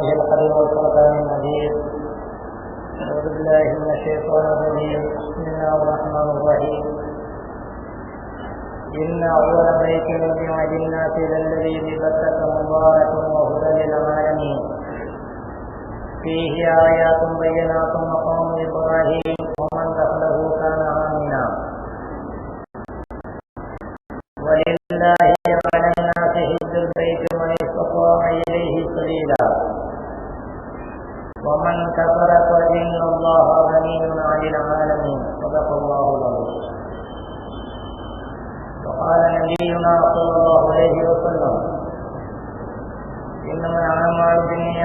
في كلامه القديم والفرقان المجيد أعوذ بالله من الشيطان الرجيم. بسم الله الرحمن الرحيم. إن أول بيت وضع للناس للذي ببكة مبارك وهدى للعالمين. فيه آيات بينات مقام إبراهيم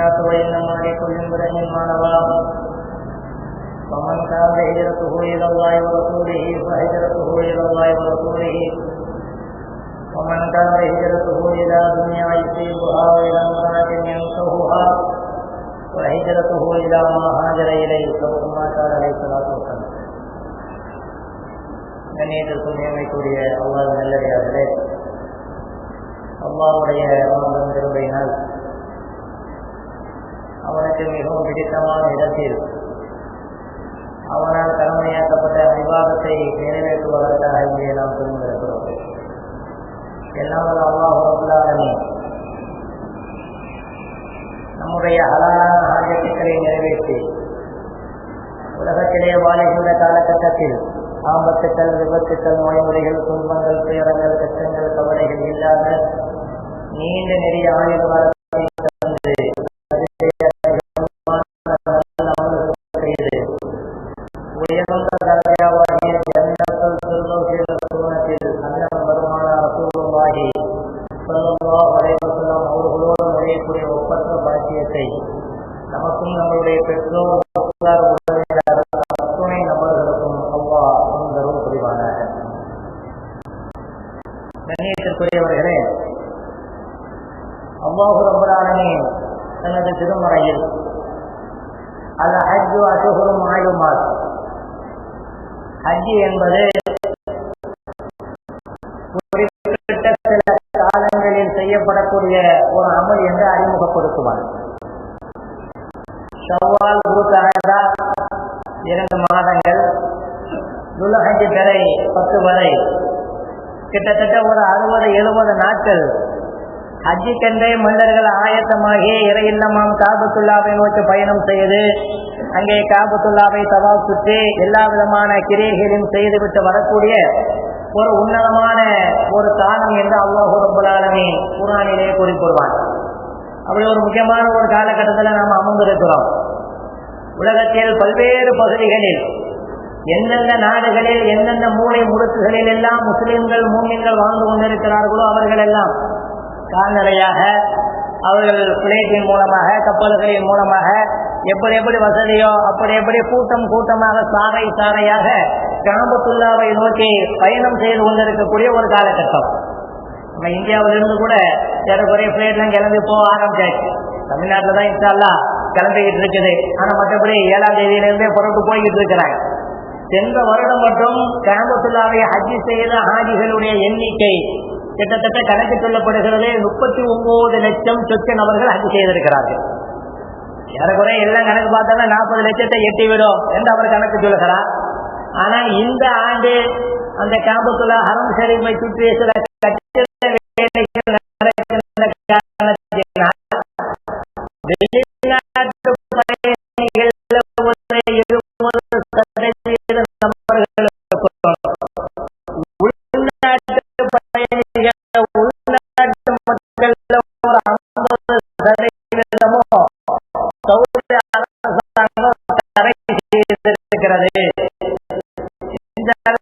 بالنيات وإنما لكل امرئ ما نوى فمن كان هجرته إلى الله ورسوله فهجرته إلى الله ورسوله ومن كان هجرته إلى دنيا يصيبها وإلى امرأة ينكهها وهجرته إلى ما هاجر إليه كما قال عليه الصلاة والسلام கண்ணியத்திற்கும் நியமிக்கூடிய அல்லாஹ் நல்லடியார்களே அல்லாவுடைய அவன் திரும்பினால் மிகவும் பிடித்தமான இடத்தில் அவனால் கடமையாக்கப்பட்ட விவாதத்தை நிறைவேற்றுவதற்காக இங்கே நாம் திரும்பியிருக்கிறோம் எல்லாம் அல்லாஹ் அல்லாதனே நம்முடைய அழகான ஆஜத்துக்களை நிறைவேற்றி உலகத்திலே வாழ்கின்ற காலகட்டத்தில் ஆபத்துக்கள் விபத்துக்கள் நோய்முறைகள் துன்பங்கள் துயரங்கள் கஷ்டங்கள் கவலைகள் இல்லாத நீண்ட நெறிய ஆயுள் செய்யப்படக்கூடிய ஒரு அமல் என்று அறிமுகப்படுத்துவார். ஷவ்வால் இரண்டு மாதங்கள் துலஹஜ் பிறை பத்து வரை. கிட்டத்தட்ட ஒரு அறுபது எழுபது நாட்கள். ஹஜ்ஜிக்கென்றே மன்னர்கள் ஆயத்தமாகி இறையில்லமாம் காபத்துல்லாவை நோக்கி பயணம் செய்து அங்கே காபத்துல்லாவை தவா சுற்றி எல்லா விதமான கிரியைகளையும் செய்துவிட்டு வரக்கூடிய ஒரு உன்னதமான ஒரு காலம் என்று அல்லாஹூ ரபுல்லாலமே குரானிலே குறிப்பிடுவான் அப்படி ஒரு முக்கியமான ஒரு காலகட்டத்தில் நாம் அமர்ந்திருக்கிறோம். உலகத்தில் பல்வேறு பகுதிகளில் எந்தெந்த நாடுகளில் எந்தெந்த மூளை முடுக்குகளில் எல்லாம் முஸ்லிம்கள் மூமின்கள் வாழ்ந்து கொண்டிருக்கிறார்களோ அவர்கள் எல்லாம் கால்நடையாக அவர்கள் பிளேட்டின் மூலமாக கப்பல்களின் மூலமாக எப்படி எப்படி வசதியோ அப்படி எப்படி கூட்டம் கூட்டமாக சாறை சாறையாக காம்பத்துல்லாவை நோக்கி பயணம் செய்து கொண்டிருக்கக்கூடிய ஒரு காலகட்டம். நம்ம இந்தியாவிலிருந்து கூட ஏறக்குறைய பிளேட்லாம் கிளம்பி போக ஆரம்பிச்சாச்சு. தமிழ்நாட்டில் தான் இன்ஷால்லா கிளம்பிக்கிட்டு இருக்குது. ஆனால் மற்றபடி ஏழாம் தேதியிலிருந்தே புறப்பு போய்கிட்டு இருக்கிறாங்க. சென்ற வருடம் மட்டும் காம்பத்துல்லாவை ஹஜ்ஜி செய்த ஹாஜிகளுடைய எண்ணிக்கை கிட்டத்தட்ட கணக்கு சொல்லப்படுகிறது முப்பத்தி ஒன்பது லட்சம் சொச்ச நபர்கள் ஹஜ்ஜி செய்திருக்கிறார்கள். ஏறக்குறைய எல்லாம் கணக்கு பார்த்தோம்னா நாற்பது லட்சத்தை எட்டிவிடும். என்று அவர் கணக்கு சொல்லுகிறார். ஆனா இந்த ஆண்டு அந்த காம்பத்துள்ள ஹரம் சரிமை சுற்றிய சில கட்டிட வேலைகள் நடக்கின்ற காரணத்தினால் வெளிநாட்டு பயணிகள் ஒரு எழுபது சதவீத நபர்களுக்கும் உள்நாட்டு பயணிகள் உள்நாட்டு மக்கள் ஒரு ஐம்பது சதவீதமும் சவுதி அரசாங்கம் தடை செய்திருக்கிறது. இந்த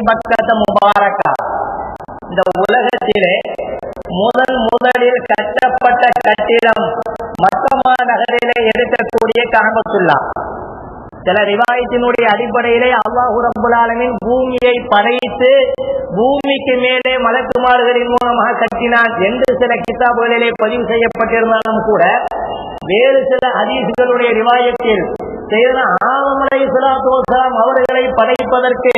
மக்கத்த முபாரக்கா. இந்த உலகத்திலே முதன் முதலில் கட்டப்பட்ட கட்டிடம் மக்கமா நகரிலே எடுக்கக்கூடிய காபத்துல்லா சில ரிவாயத்தினுடைய அடிப்படையிலே அல்லாஹு ரப்புல் பூமியை படைத்து பூமிக்கு மேலே மலக்குமாறுகளின் மூலமாக கட்டினான் என்று சில கிதாபுகளிலே பதிவு செய்யப்பட்டிருந்தாலும் கூட வேறு சில ஹதீஸ்களுடைய ரிவாயத்தில் செய்தன ஆதம் அவர்களை படைப்பதற்கு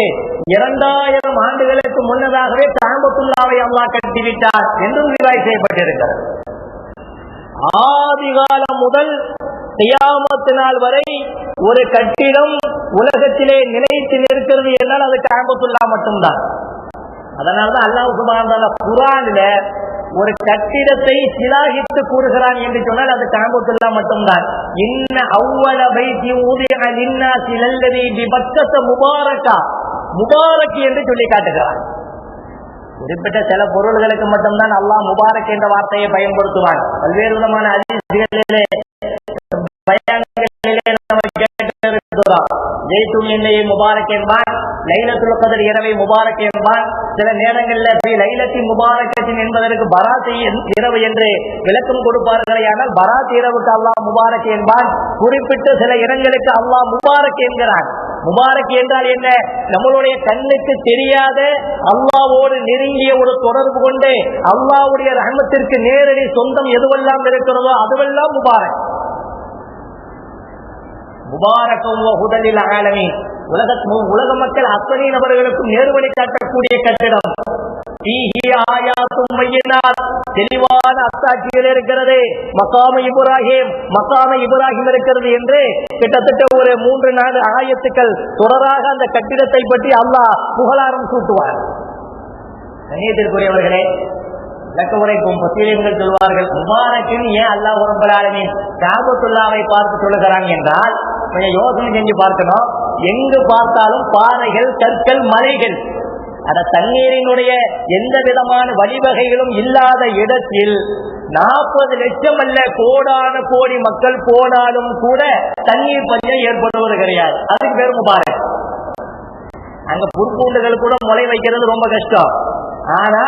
இரண்டாயிரம் ஆண்டுகளுக்கு முன்னதாகவே தாம்பத்துள்ளாவை அல்லா கட்டிவிட்டார் என்றும் விவாய் செய்யப்பட்டிருக்கிறது. ஆதிகாலம் முதல் கியாமத்து நாள் வரை ஒரு கட்டிடம் உலகத்திலே நிலைத்து நிற்கிறது என்றால் அது காபத்துல்லா மட்டும்தான். அதனாலதான் அல்லாஹ் சுபான குரானில ஒரு கட்டிடத்தை சிலாகித்து கூறுகிறான் என்று சொன்னால் அது காபத்துல்லா மட்டும்தான். இன்ன அவ்வள வைத்தி ஊதிய நின்னா சிலல்லதி விபக்கத்த முபாரக்கா முபாரக் என்று சொல்லி காட்டுகிறான் குறிப்பிட்ட சில பொருள்களுக்கு மட்டும்தான் அல்லாஹ் முபாரக் என்ற வார்த்தையை பயன்படுத்துவான். பல்வேறு விதமான அதிர்ச்சிகளிலே பயங்களிலே நம்ம கேட்டிருக்கிறோம். ஜெய்துல் எண்ணெயை முபாரக் என்பான். லைலத்துல் கதர் இரவை முபாரக் என்பான் சில நேரங்களில் ஸ்ரீ லைலத்தி முபாரக்கத்தின் என்பதற்கு பராத் இரவு என்று விளக்கம் கொடுப்பார்களே ஆனால் பராத் இரவுக்கு அல்லாஹ் முபாரக் என்பான். குறிப்பிட்ட சில இடங்களுக்கு அல்லாஹ் முபாரக் என்கிறான். முபாரக் என்றால் என்ன? நம்மளுடைய கண்ணுக்கு தெரியாத அல்லாவோடு நெருங்கிய ஒரு தொடர்பு கொண்டு அல்லாவுடைய ரகமத்திற்கு நேரடி சொந்தம் எதுவெல்லாம் இருக்கிறதோ அதுவெல்லாம் முபாரக். முபாரக்கம் ஹுதலில் ஆலமி உலக உலக மக்கள் அத்தனை நபர்களுக்கும் நேர்வழி காட்டக்கூடிய கட்டிடம். தெளிவான அத்தாட்சிகள் இருக்கிறது. மசாம இப்ராஹிம் மசாம இப்ராஹிம் இருக்கிறது என்று கிட்டத்தட்ட ஒரு மூன்று நாலு ஆயத்துக்கள் தொடராக அந்த கட்டிடத்தை பற்றி அல்லாஹ் புகழாரம் சூட்டுவார். கண்ணியத்திற்குரியவர்களே விளக்க உரைக்கும் சொல்வார்கள் முபாரக்கின் ஏன் அல்லாஹ் உரம்பலாளனின் காபத்துல்லாவை பார்த்து சொல்லுகிறான் என்றால் கொஞ்சம் யோசனை செஞ்சு பார்க்கணும். எங்கு பார்த்தாலும் பாறைகள் கற்கள் மலைகள். அந்த தண்ணீரினுடைய எந்த விதமான வழிவகைகளும் இல்லாத இடத்தில் நாற்பது லட்சம் அல்ல கோடான கோடி மக்கள் போனாலும் கூட தண்ணீர் பஞ்சம் ஏற்படுவது கிடையாது. அதுக்கு பேர் பாரு அங்க புற்பூண்டுகள் கூட முளை வைக்கிறது ரொம்ப கஷ்டம். ஆனா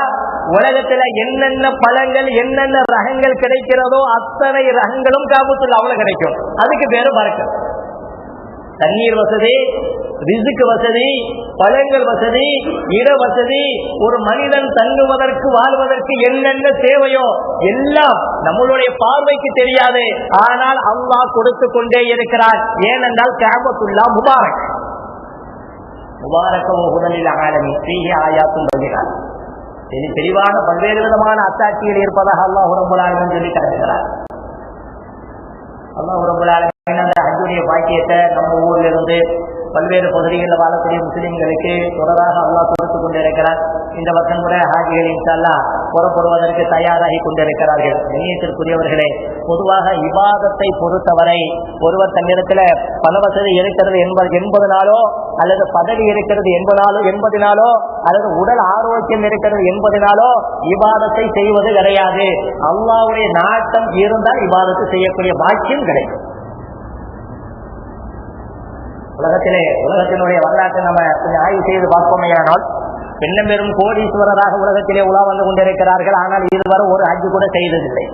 உலகத்துல என்னென்ன பழங்கள் என்னென்ன ரகங்கள் கிடைக்கிறதோ அத்தனை ரகங்களும் காபூத்துல அவ்வளவு கிடைக்கும். அதுக்கு பேரு பறக்க தண்ணீர் வசதி ரிசுக்கு வசதி பழங்கள் வசதி இட வசதி ஒரு மனிதன் தங்குவதற்கு வாழ்வதற்கு என்னென்ன தேவையோ எல்லாம் நம்மளுடைய பார்வைக்கு தெரியாது. ஆனால் அல்லாஹ் கொடுத்து கொண்டே இருக்கிறார் ஏனென்றால் காபத்துல்லா முபாரக். முபாரக்க உடலில் ஆலமி. ஸ்ரீஹி ஆயாத்தும் வருகிறார் தெளி தெளிவான பல்வேறு விதமான அத்தாட்சிகள் இருப்பதாக அல்லாஹ் உரம்புலாளன் சொல்லி கருதுகிறார் அல்லாஹ் உரம்புலாளன் அந்த பாக்கியத்தை நம்ம ஊர்ல இருந்து பல்வேறு பகுதிகளில் வாழக்கூடிய முஸ்லீம்களுக்கு தொடராக அல்லாஹ் கொடுத்து கொண்டிருக்கிறார். இந்த வருஷம் கூட ஹாஜிகள் இன்ஷால்லா புறப்படுவதற்கு தயாராகி கொண்டிருக்கிறார்கள். இணையத்திற்குரியவர்களே பொதுவாக விவாதத்தை பொறுத்தவரை ஒருவர் தன்னிடத்துல பண வசதி இருக்கிறது என்பது என்பதனாலோ அல்லது பதவி இருக்கிறது என்பதாலோ என்பதனாலோ அல்லது உடல் ஆரோக்கியம் இருக்கிறது என்பதனாலோ விவாதத்தை செய்வது கிடையாது. அல்லாவுடைய நாட்டம் இருந்தால் விவாதத்தை செய்யக்கூடிய பாக்கியம் கிடைக்கும். உலகத்திலே உலகத்தினுடைய வரலாற்றை நம்ம கொஞ்சம் ஆய்வு செய்து பார்ப்போமேயானால் பெண்ணும் பெரும் கோடீஸ்வரராக உலகத்திலே உலா வந்து கொண்டிருக்கிறார்கள். ஆனால் இதுவரை ஒரு ஹஜ் கூட செய்ததில்லை.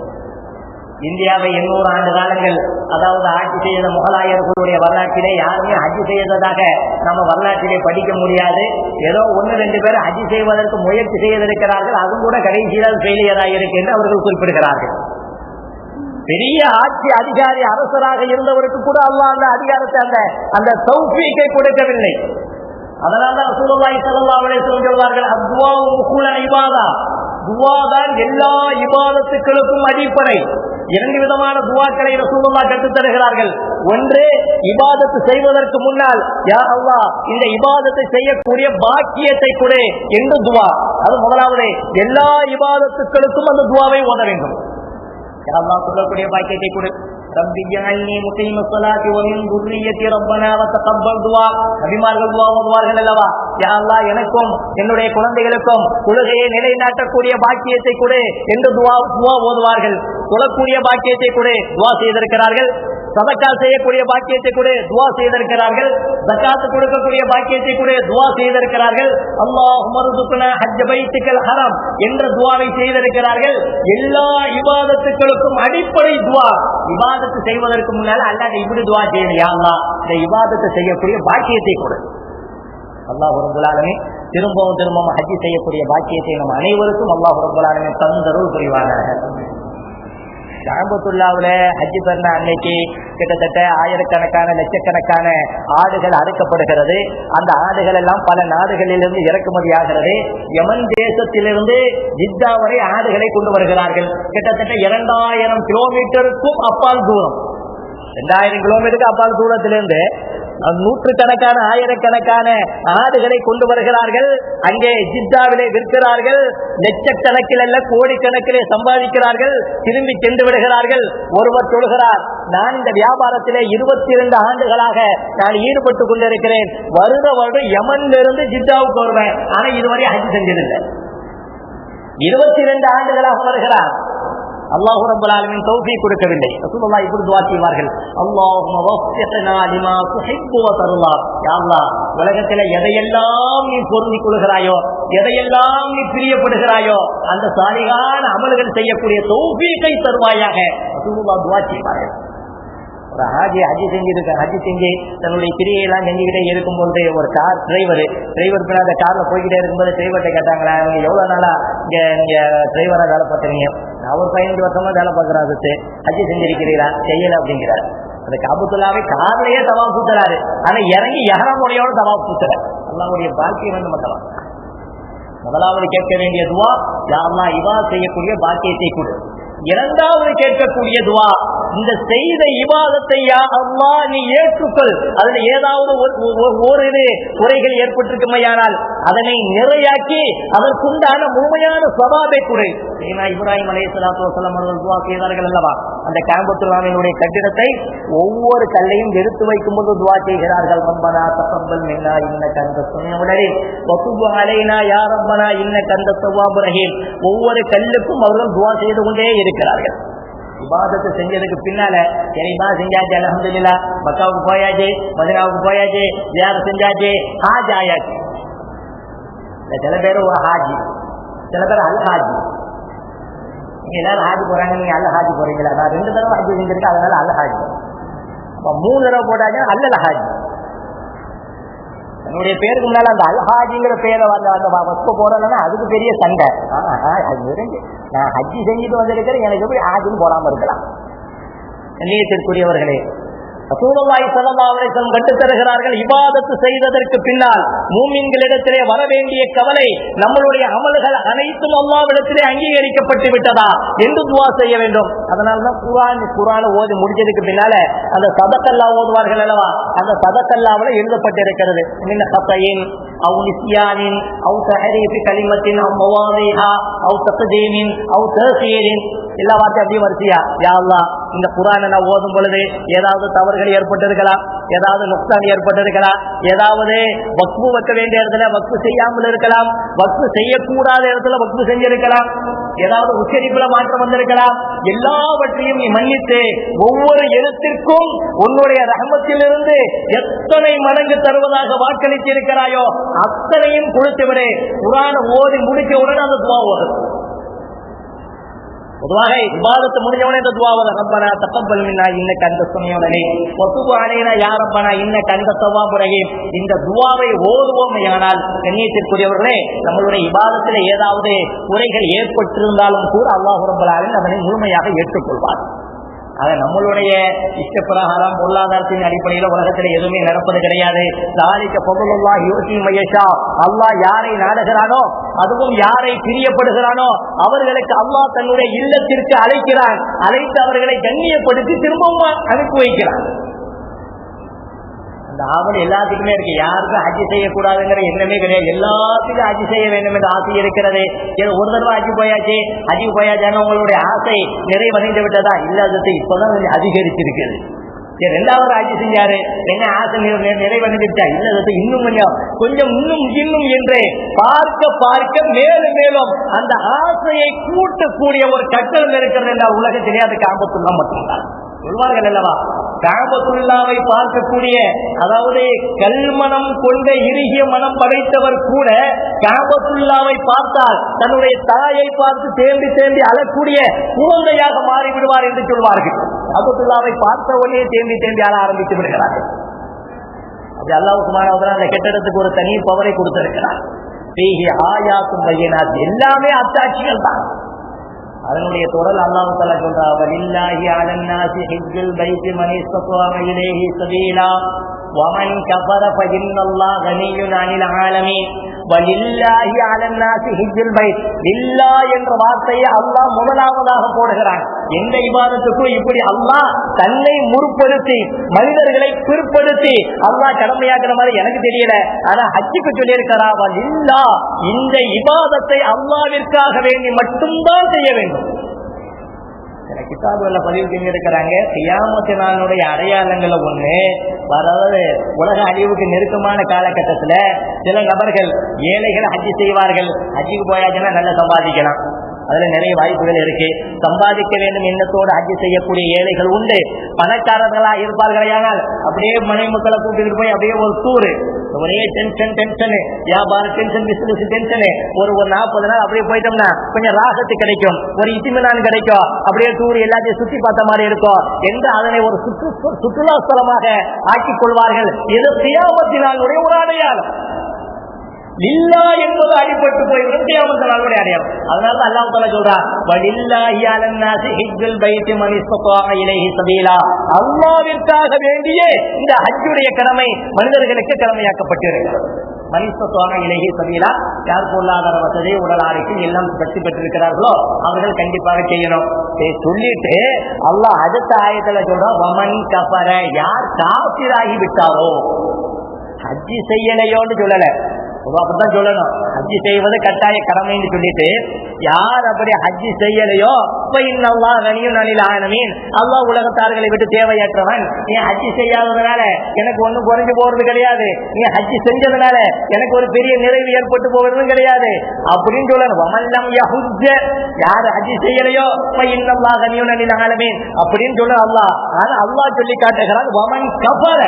இந்தியாவை எண்ணூறு ஆண்டு காலங்கள் அதாவது ஆட்சி செய்த முகலாயர்களுடைய வரலாற்றிலே யாருமே ஹஜ் செய்ததாக நம்ம வரலாற்றிலே படிக்க முடியாது. ஏதோ ஒன்று ரெண்டு பேர் ஹஜ் செய்வதற்கு முயற்சி செய்திருக்கிறார்கள். அதுவும் கூட கடைசியில் ஃபெயிலியராக இருக்கு என்று அவர்கள் குறிப்பிடுகிறார்கள். பெரிய ஆட்சி அதிகாரி அரசராக இருந்தவருக்கு கூட அல்லா அந்த அதிகாரத்தை அந்த அந்த தௌஃபீக்கை கொடுக்கவில்லை. அதனால்தான் ரசூலுல்லாஹி ஸல்லல்லாஹு அலைஹி சொல்வார்கள் அத்வாவு முகுல இபாதா. துவா தான் எல்லா இபாதத்துக்களுக்கும் அடிப்படை. இரண்டு விதமான துவாக்களை ரசூலுல்லா கற்றுத் தருகிறார்கள். ஒன்று இபாதத்து செய்வதற்கு முன்னால் யா அல்லா இந்த இபாதத்தை செய்யக்கூடிய பாக்கியத்தை கொடு என்று துவா. அது முதலாவது எல்லா இபாதத்துக்களுக்கும் அந்த துவாவை ஓத வேண்டும். யா சொல்லக்கூடிய பாக்கியத்தை கொடு. ரப்பி ஜஅல்னி முகீம ஸலாத்தி வ மின் துர்ரிய்யத்தி ரப்பனா வ தகப்பல் துஆ நபிமார்கள் ஓதுவார்கள் அல்லவா? யா எனக்கும் என்னுடைய குழந்தைகளுக்கும் தொழுகையை நிலைநாட்டக்கூடிய பாக்கியத்தை கொடு என்று துவா துவா ஓதுவார்கள். தொழக்கூடிய பாக்கியத்தை கொடு துவா செய்திருக்கிறார்கள். சதக்கா செய்யக்கூடிய பாக்கியத்தை கூட துவா செய்திருக்கிறார்கள். சக்காத்து கொடுக்கக்கூடிய பாக்கியத்தை கூட துவா செய்திருக்கிறார்கள். அல்லாஹ் மருதுக்குன ஹஜ்ஜ பைத்துக்கள் ஹரம் என்ற துவாவை செய்திருக்கிறார்கள். எல்லா விவாதத்துக்களுக்கும் அடிப்படை துவா. விவாதத்து செய்வதற்கு முன்னால் அல்லாத இப்படி துவா செய்யலையா இந்த விவாதத்தை செய்யக்கூடிய பாக்கியத்தை கொடு. அல்லாஹ் ரபுல்லாலுமே திரும்பவும் திரும்பவும் ஹஜ்ஜி செய்யக்கூடிய பாக்கியத்தை நம் அனைவருக்கும் அல்லாஹ் ரபுல்லாலுமே தந்தருள் புரிவானாக. காபத்துல்லாவுல ஹஜ்ஜி பெருனா அன்னைக்கு கிட்டத்தட்ட ஆயிரக்கணக்கான லட்சக்கணக்கான ஆடுகள் அறுக்கப்படுகிறது. அந்த ஆடுகள் எல்லாம் பல நாடுகளிலிருந்து இறக்குமதி ஆகிறது யமன் தேசத்திலிருந்து ஜித்தா வரை ஆடுகளை கொண்டு வருகிறார்கள். கிட்டத்தட்ட இரண்டாயிரம் கிலோமீட்டருக்கும் அப்பால் தூரம். ரெண்டாயிரம் கிலோமீட்டருக்கு அப்பால் தூரத்திலிருந்து நூற்றுக்கணக்கான ஆயிரக்கணக்கான ஆடுகளை கொண்டு வருகிறார்கள். அங்கே ஜித்தாவிலே விற்கிறார்கள். லட்சக்கணக்கில் அல்ல கோடிக்கணக்கிலே சம்பாதிக்கிறார்கள். திரும்பி சென்று விடுகிறார்கள். ஒருவர் சொல்கிறார் நான் இந்த வியாபாரத்திலே இருபத்தி இரண்டு ஆண்டுகளாக நான் ஈடுபட்டு கொண்டிருக்கிறேன். வருட வருடம் யமன்ல இருந்து ஜித்தாவுக்கு வருவேன். ஆனா இதுவரை அஞ்சு செஞ்சிருந்தேன் இருபத்தி இரண்டு ஆண்டுகளாக வருகிறார். அல்லாஹூ ரப்பல் ஆலமீன் கொடுக்கவில்லை. ரசூலுல்லாஹ் இப்படி துவா செய்வார்கள். அல்லாஹும்ம வஃபிக்னா யா எதையெல்லாம் நீ பொருந்திக் கொள்கிறாயோ எதையெல்லாம் நீ பிரியப்படுகிறாயோ அந்த சாலிகான அமல்கள் செய்யக்கூடிய தௌஃபீக்கை தருவாயாக ரசூலுல்லாஹ் துவா செய்வார்கள். ஒரு ஹாஜி செஞ்சு செஞ்சிருக்க ஹஜி செஞ்சு தன்னுடைய கிரியையெல்லாம் செஞ்சுக்கிட்டே இருக்கும்போது ஒரு கார் டிரைவர் டிரைவர் பின்னாடி அந்த கார்ல போய்கிட்டே இருக்கும்போது டிரைவர்கிட்ட கேட்டாங்களா அவங்க எவ்வளவு நாளா இங்க இங்க டிரைவரா வேலை பார்த்தீங்க நான் ஒரு பதினஞ்சு வருஷமா வேலை பார்க்குறேன் அது அஜி செஞ்சிருக்கிறீரா? செய்யல அப்படிங்கிறார். அந்த காபத்துல்லாவே கார்லயே தவா சுத்துறாரு. ஆனா இறங்கி எகரமுடையோட தவா சுத்துறாரு. அல்லாவுடைய பாக்கியம் வந்து மட்டும் முதலாவது கேட்க வேண்டிய துவா யாரெல்லாம் இவா செய்யக்கூடிய பாக்கியத்தை கொடு. இரண்டாவது கேட்கக்கூடிய துவா இந்த செய்த இவாதத்தை யா அம்மா நீ ஏற்றுக்கொள். அதுல ஏதாவது ஒரு- ஓரிரு குறைகள் ஏற்பட்டிருக்குமையானால் அதனை நிறையாக்கி அதற்குண்டான முழுமையான சபாபை குறை ஏன்னா இப்ராஹிம் அலைஹி ஸலாத்து அவர்கள் துவா செய்தார்கள் அல்லவா? அந்த கேம்பத்துலாமியினுடைய கட்டிடத்தை ஒவ்வொரு கல்லையும் எடுத்து வைக்கும் போது துவா செய்கிறார்கள். ரப்பனா தகப்பல் மின்னா இன்னக கந்த உடனே வத்துபு அலைனா யா ரப்பனா இன்ன கந்த தவ்வாபு ரஹீம். ஒவ்வொரு கல்லுக்கும் அவர்கள் துவா செய்து கொண்டே இருக்கிறார்கள். இபாதத்தை செஞ்சதுக்கு பின்னால சரிமா செஞ்சாச்சு அலமதுல்லா மக்காவுக்கு போயாச்சு மதுராவுக்கு போயாச்சு ஜியார செஞ்சாச்சு ஹாஜ் ஆயாச்சு. சில பேர் ஹாஜி. சில பேர் அல் ஹாஜி. நீங்க எல்லாரும் ஹாஜி போறாங்க நீங்க அல்ல ஹாஜி போறீங்களா? நான் ரெண்டு தடவை ஹாஜி செஞ்சிருக்கேன் அதனால அல்ல ஹாஜி. அப்ப மூணு தடவை போட்டாங்க அல்ல ஹாஜி. என்னுடைய பேருக்கு முன்னால அந்த அல்ஹாஜிங்கிற பேரை வந்து அந்த வஸ்து போறதுன்னா அதுக்கு பெரிய சண்டை. அது நான் ஹஜ்ஜி செஞ்சுட்டு வந்திருக்கிறேன் எனக்கு எப்படி ஆஜின்னு போடாம இருக்கலாம். கண்ணியத்திற்குரியவர்களே ரசூலுல்லாஹி ஸல்லல்லாஹு அலைஹி வஸல்லம் கற்றுத் தருகிறார்கள் இபாதத்து செய்ததற்கு பின்னால் மூமின்களிடத்திலே வர வேண்டிய கவலை நம்மளுடைய அமல்கள் அனைத்தும் அல்லாஹ்விடத்திலே அங்கீகரிக்கப்பட்டு விட்டதா என்று துவா செய்ய வேண்டும் அதனால தான் குர்ஆன் குர்ஆனை ஓதி முடிஞ்சதுக்கு பின்னால அந்த சதக்கல்லா ஓதுவார்கள் அல்லவா அந்த சதக்கல்லாவில் எழுதப்பட்டிருக்கிறது மின் ஹத்தையின் أو نسيان أو تحريف كلمة أو مواضيها أو تقديم أو تأخير எல்லா வார்த்தையும் அப்படியே வரிசையா யா அல்லாஹ் இந்த குரானை நான் ஓதும் பொழுது ஏதாவது தவறுகள் ஏற்பட்டிருக்கலாம் ஏதாவது நுக்சான் ஏற்பட்டிருக்கலாம் ஏதாவது வக்பு வைக்க வேண்டிய இடத்துல வக்பு செய்யாமல் இருக்கலாம் வக்பு செய்யக்கூடாத இடத்துல வக்பு செஞ்சிருக்கலாம் ஏதாவது உச்சரிப்புல மாற்றம் வந்திருக்கலாம். எல்லாவற்றையும் நீ மன்னித்து ஒவ்வொரு எழுத்திற்கும் உன்னுடைய ரகமத்திலிருந்து எத்தனை மடங்கு தருவதாக வாக்களித்து இருக்கிறாயோ அத்தனையும் கொடுத்து விடு குரான ஓதி முடிக்க உடனே அந்த துவா ஓடும் பொதுவாக விவாதத்தை முடிஞ்சவனே இந்த துவாவத ரப்பனா தப்பம் மின்னா இன்னக்க அந்த சுமையுடனே. ஒத்துபு அலைனா யா ரப்பனா இன்னக்க அந்த தவாபுரகே இந்த துவாவை ஓதுவோமையானால் கண்ணியத்திற்குரியவர்களே நம்மளுடைய விவாதத்தில் ஏதாவது குறைகள் ஏற்பட்டிருந்தாலும் கூட அல்லாஹ் ரப்பல் அதனை முழுமையாக ஏற்றுக்கொள்வார். ஆக நம்மளுடைய இஷ்டப்பிரகாரம் பொருளாதாரத்தின் அடிப்படையில் உலகத்தில் எதுவுமே நடப்பது கிடையாது. தாலிக்க பொருளுல்லா யோசி மையஷா அல்லா யாரை நாடுகிறானோ அதுவும் யாரை பிரியப்படுகிறானோ அவர்களுக்கு அல்லாஹ் தன்னுடைய இல்லத்திற்கு அழைக்கிறான். அழைத்து அவர்களை கண்ணியப்படுத்தி திரும்பவும் அனுப்பி வைக்கிறான். அந்த ஆவல் எல்லாத்துக்குமே இருக்கு. யாருக்கும் அஜி செய்யக்கூடாதுங்கிற எண்ணமே கிடையாது. எல்லாத்துக்கும் அஜி செய்ய வேண்டும் என்ற ஆசை இருக்கிறது. ஒரு தடவை அஜி போயாச்சு அஜி போயாச்சான்னு உங்களுடைய ஆசை நிறைவடைந்து விட்டதா? இல்லாதது இப்பதான் கொஞ்சம் அதிகரிச்சிருக்குது ரெண்டாவது ஆட்சி செஞ்சாரு. என்ன ஆசை நிறை- நிறைவடைந்துட்டா இல்ல இன்னும் கொஞ்சம் கொஞ்சம் இன்னும் இன்னும் என்று பார்க்க பார்க்க மேலும் மேலும் அந்த ஆசையை கூட்டக்கூடிய ஒரு கட்டணம் இருக்கிறது என்ற உலகத்திலே அது காம்பத்துள்ளா மட்டும்தான். சொல்வார்கள் அல்லவா? காபத்துல்லாவை பார்க்கக்கூடிய அதாவது கல்மனம் கொண்ட இறுகிய மனம் படைத்தவர் கூட காபத்துல்லாவை பார்த்தால் தன்னுடைய தாயை பார்த்து தேம்பி தேம்பி அழக்கூடிய குழந்தையாக மாறிவிடுவார் என்று சொல்வார்கள். காபத்துல்லாவை பார்த்த உடனே தேம்பி தேம்பி ஆள ஆரம்பித்து விடுகிறார்கள். அது அல்லாஹ் அந்த கெட்டிடத்துக்கு ஒரு தனி பவரை கொடுத்திருக்கிறார். பீஹி ஆயாத்தும் பையனாத். எல்லாமே அத்தாட்சிகள் தான். அதனுடைய தொடர் அல்லாஹ் தலா சொல்றா என்ற வார்த்தையை அல்லாஹ் முதலாவதாக போடுகிறான். எந்த விவாதத்துக்கும் இப்படி அல்லாஹ் தன்னை முற்படுத்தி மனிதர்களை பிற்படுத்தி அல்லாஹ் கடமையாக்குற மாதிரி எனக்கு தெரியல. ஆனா ஹஜ்ஜுக்கு சொல்லியிருக்கிறாவா இல்லா இந்த விவாதத்தை அல்லாவிற்காக வேண்டி மட்டும்தான் செய்ய வேண்டும். கிதாபுல பதிவு செஞ்சிருக்கிறாங்க கியாமத்து நாளுடைய அடையாளங்கள்ல ஒண்ணு அதாவது உலக அழிவுக்கு நெருக்கமான காலகட்டத்துல சில நபர்கள் ஏழைகள் ஹஜ்ஜி செய்வார்கள் அஜிக்கு போயாச்சுன்னா நல்லா சம்பாதிக்கலாம். அதுல நிறைய வாய்ப்புகள் இருக்கு. சம்பாதிக்க வேண்டும் எண்ணத்தோடு ஹஜ்ஜி செய்யக்கூடிய ஏழைகள் உண்டு. பணக்காரர்களா இருப்பார்களையானால் அப்படியே மனை மக்களை கூட்டிட்டு போய் அப்படியே ஒரு டூரு ஒரே டென்ஷன் டென்ஷனு வியாபார டென்ஷன் பிசினஸ் டென்ஷனு ஒரு ஒரு நாற்பது நாள் அப்படியே போயிட்டோம்னா கொஞ்சம் ராசத்து கிடைக்கும். ஒரு இசிமினான் கிடைக்கும். அப்படியே டூர் எல்லாத்தையும் சுத்தி பார்த்த மாதிரி இருக்கும். என்று அதனை ஒரு சுற்று சுற்றுலா ஸ்தலமாக ஆக்கிக் கொள்வார்கள். இது சியாமத்தினாலுடைய ஒரு அடையாளம். லில்லா என்பது அடிபட்டு போய்விடும் கியாமத்து நாளுடைய அடையாளம். அதனால தான் அல்லாஹ் தஆலா சொல்றார் வலில்லாஹி அலன்னாசி ஹிஜ்ஜுல் பைத்தி மன் இஸ்தத்வா இலைஹி சபீலா. அல்லாஹ்விற்காக வேண்டியே இந்த ஹஜ்ஜுடைய கடமை மனிதர்களுக்கு கடமையாக்கப்பட்டிருக்கிறது மனிதத்துவாக இலகி சபீலா யார் பொருளாதார வசதி உடல் ஆரோக்கியம் எல்லாம் வெற்றி பெற்றிருக்கிறார்களோ அவர்கள் கண்டிப்பாக செய்யணும். இதை சொல்லிட்டு அல்லாஹ் அடுத்த ஆயத்துல சொல்றோம் வமன் கபர யார் காபிராகி விட்டாரோ ஹஜ்ஜி செய்யலையோன்னு சொல்லல. பொதுவா அப்படித்தான் சொல்லணும். ஹஜ்ஜி செய்வது கட்டாய கடமைன்னு சொல்லிட்டு யார் அப்படி ஹஜ்ஜி செய்யலையோ இப்ப இன்னல்லா கனியும் நலில் ஆனமீன் அல்லாஹ் உலகத்தார்களை விட்டு தேவையற்றவன். நீ ஹஜ்ஜி செய்யாததுனால எனக்கு ஒண்ணும் குறைஞ்சு போறது கிடையாது. நீ ஹஜ்ஜி செஞ்சதுனால எனக்கு ஒரு பெரிய நிறைவு ஏற்பட்டு போவதும் கிடையாது. அப்படின்னு சொல்லணும். வமல்லம் யஹுஜ்ஜ. யார் ஹஜ்ஜி செய்யலையோ இப்ப இன்னல்லா கனியும் நலில் ஆனமீன் அப்படின்னு சொல்ல அல்லா ஆனா அல்லா சொல்லி காட்டுகிறான் வமன் கபர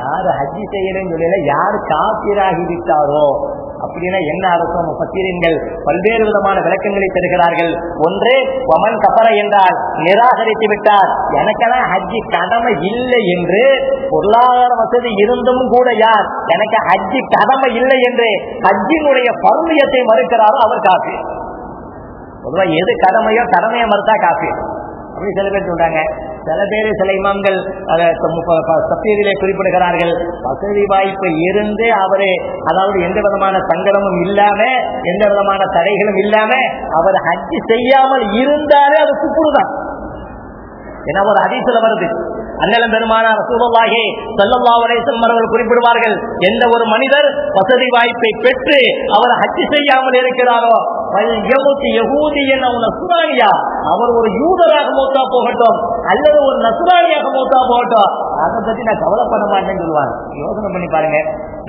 யாரு ஹஜ்ஜி செய்யலன்னு சொல்லல யார் காப்பீராகி விட்டாரோ அப்படின்னா என்ன அர்த்தம்? பத்திரங்கள் பல்வேறு விதமான விளக்கங்களை தருகிறார்கள். ஒன்று வமன் கபர என்றால் நிராகரித்து விட்டார். எனக்கெல்லாம் ஹஜ்ஜி கடமை இல்லை என்று பொருளாதார வசதி இருந்தும் கூட யார் எனக்கு ஹஜ்ஜி கடமை இல்லை என்று ஹஜ்ஜினுடைய பருமியத்தை மறுக்கிறாரோ அவர் காப்பி பொதுவாக எது கடமையோ கடமையை மறுத்தா காப்பி அப்படின்னு சில பேர் சொல்றாங்க சில பேர் சில இமாம்கள் சத்தியதிலே குறிப்பிடுகிறார்கள். வசதி வாய்ப்பு இருந்து அவரு அதாவது எந்த விதமான சங்கடமும் இல்லாம எந்த விதமான தடைகளும் இல்லாம அவர் ஹஜ் செய்யாமல் இருந்தாலே அது குப்புறுதான் ஏன்னா ஒரு அதிசல வருது. அண்ணலம் பெருமானார் ரசூலுல்லாஹி ஸல்லல்லாஹு அலைஹி அவர்கள் குறிப்பிடுவார்கள் எந்த ஒரு மனிதர் வசதி வாய்ப்பை பெற்று அவர் ஹச்சு செய்யாமல் இருக்கிறாரோ அவர் ஒரு யூதராக மூத்தா போகட்டும் அல்லது ஒரு நசுராணியாக மூத்தா போகட்டும் அதை பத்தி நான் கவலைப்பட மாட்டேன்னு சொல்லுவாங்க. யோசனை பண்ணி பாருங்க.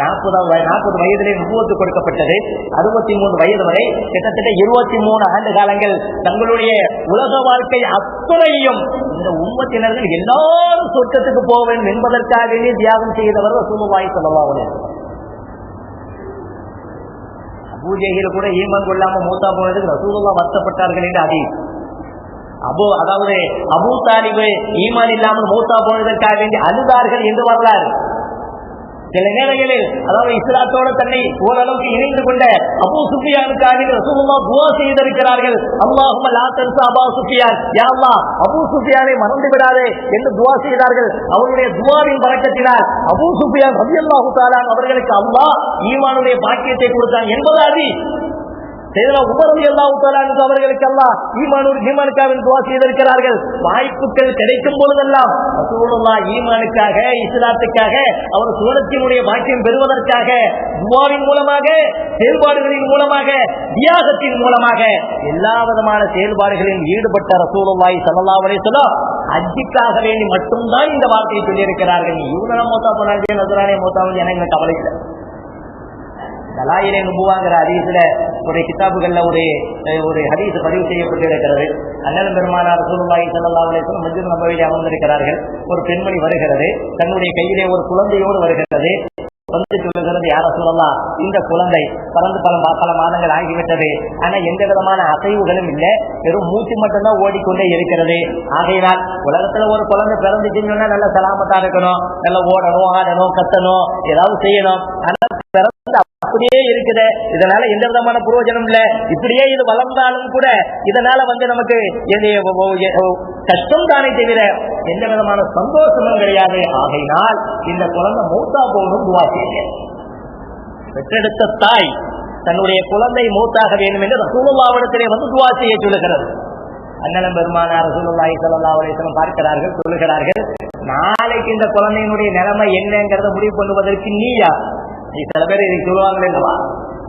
நாற்பதாவது நாற்பது வயதிலே நுபுவத்து கொடுக்கப்பட்டது. அறுபத்தி மூணு வயது வரை கிட்டத்தட்ட இருபத்தி மூணு ஆண்டு காலங்கள் தங்களுடைய உலக வாழ்க்கை அத்துறையும் இந்த உம்மத்தினர்கள் எல்லாரும் சொர்க்கத்துக்கு போக வேண்டும் என்பதற்காகவே தியாகம் செய்தவர் ரசூலுல்லாஹி ஸல்லல்லாஹு பூஜைகள் கூட ஈமன் கொள்ளாம மூத்தா போனதுக்கு ரசூலுல்லாஹ் வருத்தப்பட்டார்கள் என்று அதி. அபு அதாவது அபூ தாலிபு ஈமான் இல்லாமல் மூத்தா போனதற்காக வேண்டி அழுதார்கள் என்று வரலாறு. சில நேரங்களில் அதாவது இஸ்லாத்தோட தன்னை ஓரளவுக்கு இணைந்து கொண்ட அபு சுஃபியானுக்காக ரசூலுல்லாஹ் துவா செய்திருக்கிறார்கள். அல்லாஹும்ம அபா சுஃபியான். யா அல்லாஹ் சுஃபியானை மறந்து விடாதே என்று துவா செய்தார்கள். அவருடைய துவாவின் பழக்கத்தினால் அபு சுஃபியான் ரலியல்லாஹு தஆலா அவர்களுக்கு அல்லாஹ் ஈமானுடைய பாக்கியத்தை கொடுத்தான். என்பது செய்தனா உமர் ரலியல்லாஹு தஆலா அன்ஹு அவர்களுக்கு அல்லாஹ் ஈமானூர் ஈமானுக்காக துஆ செய்திருக்கிறார்கள். வாய்ப்புகள் கிடைக்கும் பொழுதெல்லாம் ரசூலுல்லாஹ் ஈமானுக்காக இஸ்லாத்துக்காக அவர் சுவனத்தினுடைய பாக்கியம் பெறுவதற்காக துஆவின் மூலமாக செயல்பாடுகளின் மூலமாக தியாகத்தின் மூலமாக எல்லா விதமான செயல்பாடுகளில் ஈடுபட்ட ரசூலுல்லாஹி ஸல்லல்லாஹு அலைஹி வஸல்லம் ஹஜ்ஜுக்காக வேண்டி மட்டும்தான் இந்த வார்த்தையை சொல்லியிருக்கிறார்கள். இவ்வளவு இவனா மூத்தா போனாலும் நசுரானே மூத்தா வந்து எனக்கு கவலை இல்லை தலாயிலே நுபுவாங்கிற ஹதீஸ்ல ஒரு கிதாபுகள்ல ஒரு ஒரு ஹதீஸ் பதிவு செய்யப்பட்டு இருக்கிறது அண்ணன் பெருமானார் ரசூலுல்லாஹி ஸல்லல்லாஹு அலைஹி மஞ்சள் மஸ்ஜித் அமர்ந்திருக்கிறார்கள். ஒரு பெண்மணி வருகிறது. தன்னுடைய கையிலே ஒரு குழந்தையோடு வருகிறது. வந்து சொல்லுகிறது யார சொல்லலாம் இந்த குழந்தை. பறந்து பல மா- பல மாதங்கள் ஆகிவிட்டது. ஆனா எந்த விதமான அசைவுகளும் இல்லை. வெறும் மூச்சு மட்டும்தான் ஓடிக்கொண்டே இருக்கிறது. ஆகையினால் உலகத்துல ஒரு குழந்தை பிறந்துச்சுன்னு நல்ல சலாமத்தா இருக்கணும். நல்ல ஓடணும் ஆடணும் கத்தணும் ஏதாவது செய்யணும். ஆனா அப்படியே இருக்குது. இதனால எந்த விதமான பிரயோஜனம் இல்ல. இப்படியே இது வளர்ந்தாலும் கூட இதனால வந்து நமக்கு கஷ்டம் தானே தவிர எந்த விதமான சந்தோஷமும் கிடையாது. ஆகையினால் இந்த குழந்தை மூத்தா போகணும் துவா செய்யுங்க. பெற்றெடுத்த தாய் தன்னுடைய குழந்தை மூத்தாக வேண்டும் என்று ரசூலுல்லாவிடத்திலே வந்து துவா செய்ய சொல்லுகிறது. அண்ணன் பெருமானார் ரசூலுல்லாஹி ஸல்லல்லாஹு பார்க்கிறார்கள் சொல்லுகிறார்கள் நாளைக்கு இந்த குழந்தையினுடைய நிலைமை என்னங்கிறத முடிவு பண்ணுவதற்கு நீயா? சில பேர் இதை சொல்லுவாங்களே இல்லவா?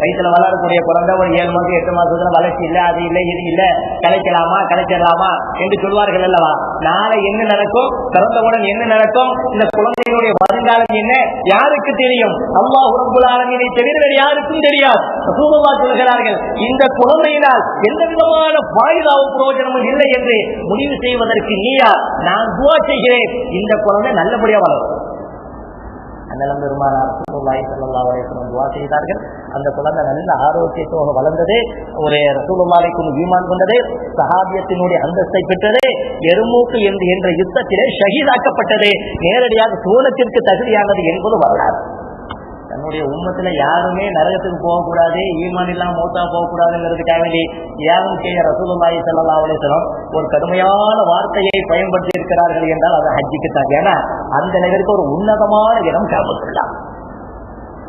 வயிற்றுல வளரக்கூடிய குழந்தை ஒரு ஏழு மாசம் எட்டு மாசத்துல வளர்ச்சி இல்ல அது இல்ல இது இல்ல கலைக்கலாமா கலைச்சிடலாமா என்று சொல்வார்கள் அல்லவா? நாளை என்ன நடக்கும்? பிறந்தவுடன் என்ன நடக்கும்? இந்த குழந்தையினுடைய வருங்காலம் என்ன? யாருக்கு தெரியும்? அம்மா ரப்பல் ஆலமீனை தவிர வேறு யாருக்கும் தெரியாது. ரசூலுல்லாஹ் சொல்கிறார்கள் இந்த குழந்தையினால் எந்த விதமான பாயுதாவும் பிரயோஜனமும் இல்லை என்று முடிவு செய்வதற்கு நீயா? நான் துவா செய்கிறேன். இந்த குழந்தை நல்லபடியா வளரும். அண்ணலம் பெருமானார் ரசூலுல்லாஹி ஸல்லல்லாஹு அலைஹி வஸல்லம் துஆ செய்தார்கள். அந்த குழந்தை நல்ல ஆரோக்கியத்தோக வளர்ந்தது. ஒரு ரசூலுல்லாஹிக்கும் ஈமான் கொண்டது. சஹாபியத்தினுடைய அந்தஸ்தை பெற்றது. எருமூக்கு என்று என்ற யுத்தத்திலே ஷஹீதாக்கப்பட்டது. நேரடியாக சூனத்திற்கு தகுதியானது என்பது வரலாறு. நம்முடைய உம்மத்துல யாருமே நரகத்துக்கு போகக்கூடாது ஈமான் இல்லாம மூத்தா போகக்கூடாதுங்கிறதுக்காக வேண்டி யாரும் செய்ய ரசூலுல்லாஹி ஸல்லல்லாஹு அலைஹி ஒரு கடுமையான வார்த்தையை பயன்படுத்தி இருக்கிறார்கள் என்றால் அது ஹஜ்ஜிக்கு தான் ஏன்னா அந்த நகருக்கு ஒரு உன்னதமான இடம் காப்பட்டுள்ளார்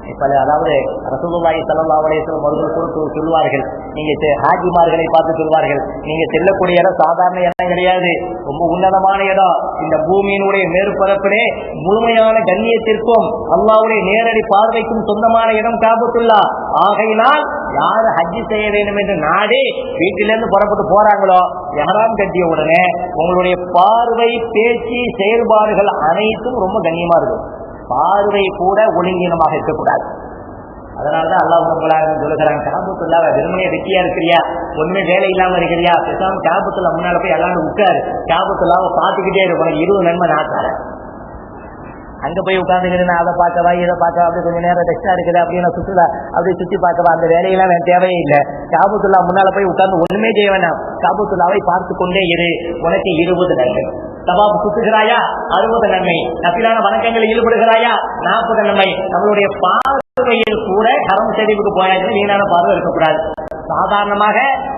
இப்ப அதாவது ரசூலுல்லாஹி சல்லா அலைஹி அவர்கள் குறித்து சொல்வார்கள் நீங்க ஹாஜிமார்களை பார்த்து சொல்வார்கள். நீங்க செல்லக்கூடிய இடம் சாதாரண இடம் கிடையாது. ரொம்ப உன்னதமான இடம். இந்த பூமியினுடைய மேற்பரப்பிலே முழுமையான கண்ணியத்திற்கும் அல்லாவுடைய நேரடி பார்வைக்கும் சொந்தமான இடம் காபத்துள்ளா ஆகையினால் யார் ஹஜ்ஜி செய்ய வேண்டும் என்று நாடி வீட்டிலிருந்து புறப்பட்டு போறாங்களோ யாராம் கட்டிய உடனே உங்களுடைய பார்வை பேச்சு செயல்பாடுகள் அனைத்தும் ரொம்ப கண்ணியமா இருக்கும். பார்வை கூட ஒழுங்கீனமாக இருக்கக்கூடாது. அதனாலதான் அல்லாஹ் உங்களாக சொல்லுகிறாங்க காபத்துள்ளாவ வெறுமனே வெட்டியா இருக்கிறியா? ஒண்ணுமே வேலை இல்லாம இருக்கிறியா? பேசாம காபத்துல முன்னால போய் எல்லாரும் உட்காரு. காபத்துள்ளாவ பார்த்துக்கிட்டே இருக்கணும் இருபது நன்மை நான் அங்க போய் உட்காந்துக்கிட்டு நான் அதை பார்க்கவா இதை பார்க்கவா? அப்படி கொஞ்சம் நேரம் ரெஸ்டா இருக்குது. அப்படின்னு நான் சுற்றுலா அப்படி சுத்தி பார்க்கவா? அந்த வேலையெல்லாம் எனக்கு தேவையே இல்லை. காபத்துல்லா முன்னால போய் உட்கார்ந்து ஒண்ணுமே செய்ய வேண்டாம். காபத்துல்லாவை பார்த்து கொண்டே இரு. உனக்கு இருபது நன்மை. சபாபு சுத்துகிறாயா அறுபது நன்மை. நப்பிலான வணக்கங்களில் ஈடுபடுகிறாயா? நாற்பது நன்மை. நம்மளுடைய பார்வையில் கூட கரம் செறிவுக்கு போயாச்சு வீணான பார்வை இருக்கக்கூடாது. சாதாரணமாக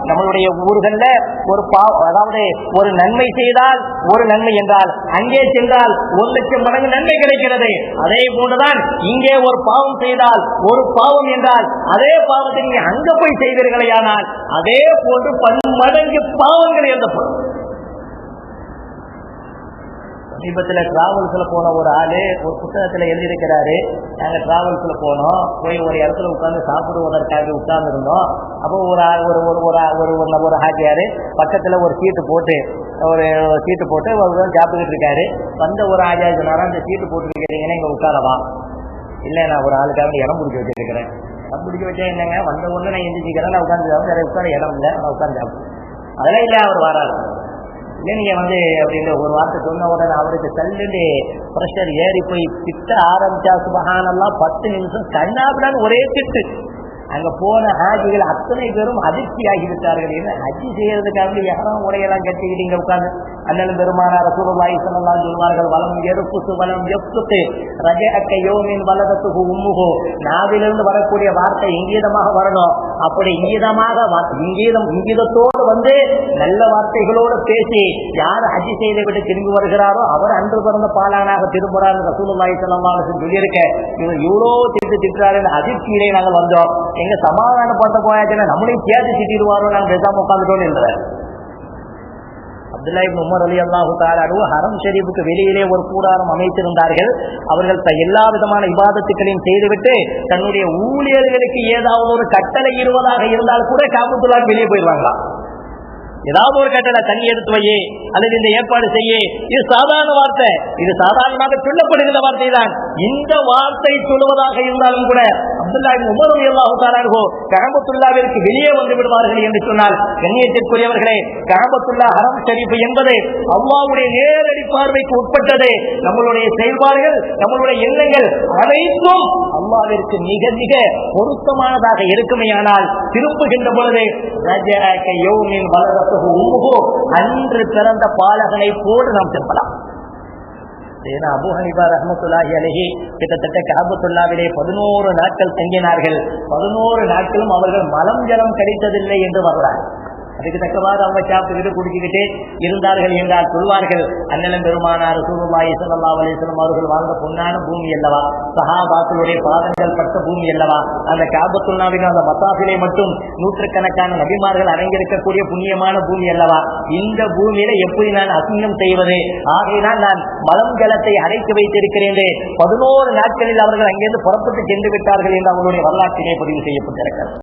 நம்மளுடைய ஊர்கள்ல ஒரு பா அதாவது ஒரு நன்மை செய்தால் ஒரு நன்மை என்றால் அங்கே சென்றால் ஒரு லட்சம் மடங்கு நன்மை கிடைக்கிறது. அதே போன்றுதான் இங்கே ஒரு பாவம் செய்தால் ஒரு பாவம் என்றால் அதே பாவத்தை நீங்க அங்க போய் செய்வீர்களேயானால் அதே போன்று பன்மடங்கு பாவங்கள் எழுதப்படும் சமீபத்துல டிராவல்ஸ்ல போன ஒரு ஆளு ஒரு புத்தகத்துல எழுதியிருக்கிறாரு. நாங்க டிராவல்ஸ்ல போனோம். போய் ஒரு இடத்துல உட்காந்து சாப்பிடுவதற்காக உட்கார்ந்து இருந்தோம் அப்போ ஒரு ஆள் ஒரு ஒரு ஒரு ஒரு ஒரு ஒரு ஹாஜியாரு பக்கத்துல ஒரு சீட்டு போட்டு ஒரு சீட்டு போட்டு ஒரு சாப்பிட்டுக்கிட்டு இருக்காரு. வந்த ஒரு ஆஜியார் சொன்னாரா அந்த சீட்டு போட்டுருக்கிறீங்கன்னா இங்க உட்காரவா இல்லை நான் ஒரு ஆளுக்காக இடம் பிடிச்சி வச்சிருக்கிறேன். இடம் பிடிச்சி வச்சா என்னங்க? வந்த ஒன்று நான் எந்திரிக்கிறேன். நான் உட்காந்து நிறைய உட்கார இடம் இல்லை. நான் உட்காந்து சாப்பிட்டு அதெல்லாம் இல்லை அவர் வராரு. நீங்க வந்து அப்படின்ற ஒரு வார்த்தை சொன்ன உடனே அவருக்கு தள்ளுண்டு ப்ரெஷர் ஏறி போய் திட்ட ஆரம்பிச்சா சுபகானெல்லாம் பத்து நிமிஷம் கண்ணாபிடான்னு ஒரே திட்டு. அங்க போன ஹாஜிகள் அத்தனை பேரும் அதிர்ச்சி ஆகிவிட்டார்கள் என்ன ஹஜ்ஜி செய்யறதுக்காக யாரும் உடையெல்லாம் கட்டிக்கிட்டீங்க உட்காந்து அண்ணன் பெருமானார் ரசூலுல்லாஹி ஸல்லல்லாஹு அலைஹி சொல்வார்கள் வலம் எருப்புத்து வலம் எப்புத்து ரஜஅக்க யோமின் வலதத்துகு உம்முகு நாவிலிருந்து வரக்கூடிய வார்த்தை இங்கீதமாக வரணும். அப்படி இங்கீதமாக இங்கீதம் இங்கீதத்தோடு வந்து நல்ல வார்த்தைகளோடு பேசி யார் அஜி செய்து விட்டு திரும்பி வருகிறாரோ அவர் அன்று பிறந்த பாலானாக திரும்புறாரு ரசூலுல்லாஹி ஸல்லல்லாஹு அலைஹி சொல்லியிருக்க இவர் இவ்வளோ திட்டு திட்டுறாரு அதிர்ச்சியிலே நாங்கள் வந்தோம். எங்க சமாதானப்படுத்த போயாச்சுன்னா நம்மளையும் சேர்த்து திட்டிடுவாரோ நாங்கள் பேசாம உட்காந்துட்டோம் என்றார் அப்துல்லா உமர் அலி அல்லாஹு தாலாடு ஹரம் ஷெரீஃபுக்கு வெளியிலே ஒரு கூடாரம் அமைத்திருந்தார்கள். அவர்கள் த- எல்லா விதமான விவாதத்துக்களையும் செய்துவிட்டு தன்னுடைய ஊழியர்களுக்கு ஏதாவது ஒரு கட்டளை இருவதாக இருந்தால் கூட காபத்துல்லாக்கு வெளியே போயிடுவாங்களாம். ஏதாவது ஒரு கட்டளை தண்ணி எடுத்து வையே அல்லது இந்த ஏற்பாடு செய்ய. இது சாதாரண வார்த்தை. இது சாதாரணமாக சொல்லப்படுகிற வார்த்தை தான் இந்த வார்த்தை சொல்லுவதாக இருந்தாலும் கூட அப்துல்லா உமரும் உமர் ரலியல்லாஹு தஆலா வெளியே வந்து விடுவார்கள் என்று சொன்னால் கண்ணியத்திற்குரியவர்களே கஅபத்துல்லா ஹரம் ஷரீஃப் என்பது அம்மாவுடைய நேரடி பார்வைக்கு உட்பட்டது. நம்மளுடைய செயல்பாடுகள் நம்மளுடைய எண்ணங்கள் அனைத்தும் அம்மாவிற்கு மிக மிக பொருத்தமானதாக இருக்குமேயானால் திரும்புகின்ற பொழுது ரஜஅக யௌமின் வலதத்துஹு அன்று பிறந்த பாலகனை போடு நாம் திரும்பலாம் ஏன்னா அபு ஹனிபா ரஹமத்துல்லாஹி அலைஹி கிட்டத்தட்ட காபத்துல்லாவிலே பதினோரு நாட்கள் தங்கினார்கள். பதினோரு நாட்களும் அவர்கள் மலம் ஜலம் கிடைத்ததில்லை என்று வர்றார் அதுக்கு தக்கவாறு அவங்க சாப்பிட்டுக்கிட்டு குடிச்சுக்கிட்டு இருந்தார்கள் என்றால் சொல்வார்கள் அண்ணலம் பெருமானார் சூருல்லாஹி ஸல்லல்லாஹு அலைஹி அவர்கள் வாழ்ந்த பொன்னான பூமி அல்லவா? சஹாபாக்களுடைய பாதங்கள் பட்ட பூமி அல்லவா? அந்த காபத்துல்லாவின் அந்த மசாசிலை மட்டும் நூற்றுக்கணக்கான நபிமார்கள் அடங்கியிருக்கக்கூடிய புண்ணியமான பூமி அல்லவா? இந்த பூமியில எப்படி நான் அசிங்கம் செய்வது? ஆகையினால் நான் மலம் ஜலத்தை அடைத்து வைத்திருக்கிறேன் பதினோரு நாட்களில் அவர்கள் அங்கிருந்து புறப்பட்டு சென்று விட்டார்கள் என்று அவர்களுடைய வரலாற்றினை பதிவு செய்யப்பட்டிருக்கிறது.